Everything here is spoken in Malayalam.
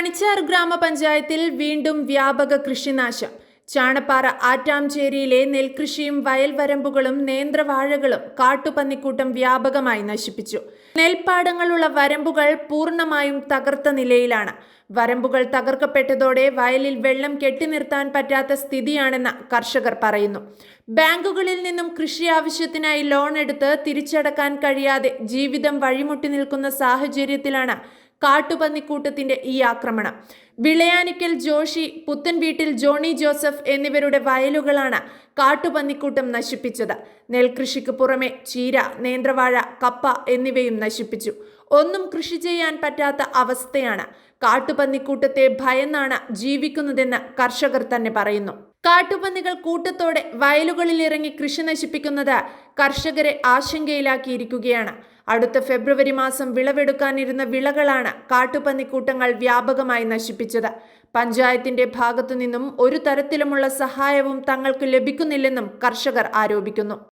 കണിച്ചാർ ഗ്രാമപഞ്ചായത്തിൽ വീണ്ടും വ്യാപക കൃഷിനാശം. ചാണപ്പാറ ആറ്റാംചേരിയിലെ നെൽകൃഷിയും വയൽവരമ്പുകളും നേന്ത്രവാഴകളും കാട്ടുപന്നിക്കൂട്ടം വ്യാപകമായി നശിപ്പിച്ചു. നെൽപ്പാടങ്ങളുള്ള വരമ്പുകൾ പൂർണമായും തകർത്ത നിലയിലാണ്. വരമ്പുകൾ തകർക്കപ്പെട്ടതോടെ വയലിൽ വെള്ളം കെട്ടിനിർത്താൻ പറ്റാത്ത സ്ഥിതിയാണെന്ന് കർഷകർ പറയുന്നു. ബാങ്കുകളിൽ നിന്നും കൃഷി ആവശ്യത്തിനായി ലോൺ എടുത്ത് തിരിച്ചടക്കാൻ കഴിയാതെ ജീവിതം വഴിമുട്ടി നിൽക്കുന്ന സാഹചര്യത്തിലാണ് കാട്ടുപന്നിക്കൂട്ടത്തിന്റെ ഈ ആക്രമണം. വിളയാനിക്കൽ ജോഷി പുത്തൻ വീട്ടിൽ ജോണി ജോസഫ് എന്നിവരുടെ വയലുകളാണ് കാട്ടുപന്നിക്കൂട്ടം നശിപ്പിച്ചത്. നെൽകൃഷിക്ക് പുറമെ ചീര നേന്ത്രവാഴ കപ്പ എന്നിവയും നശിപ്പിച്ചു. ഒന്നും കൃഷി ചെയ്യാൻ പറ്റാത്ത അവസ്ഥയാണ്. കാട്ടുപന്നിക്കൂട്ടത്തെ ഭയന്നാണ് ജീവിക്കുന്നതെന്ന് കർഷകർ തന്നെ പറയുന്നു. കാട്ടുപന്നികൾ കൂട്ടത്തോടെ വയലുകളിൽ ഇറങ്ങി കൃഷി നശിപ്പിക്കുന്നത് കർഷകരെ ആശങ്കയിലാക്കിയിരിക്കുകയാണ്. അടുത്ത ഫെബ്രുവരി മാസം വിളവെടുക്കാനിരുന്ന വിളകളാണ് കാട്ടുപന്നിക്കൂട്ടങ്ങൾ വ്യാപകമായി നശിപ്പിച്ചത്. പഞ്ചായത്തിന്റെ ഭാഗത്തു നിന്നും ഒരു തരത്തിലുമുള്ള സഹായവും തങ്ങൾക്ക് ലഭിക്കുന്നില്ലെന്നും കർഷകർ ആരോപിക്കുന്നു.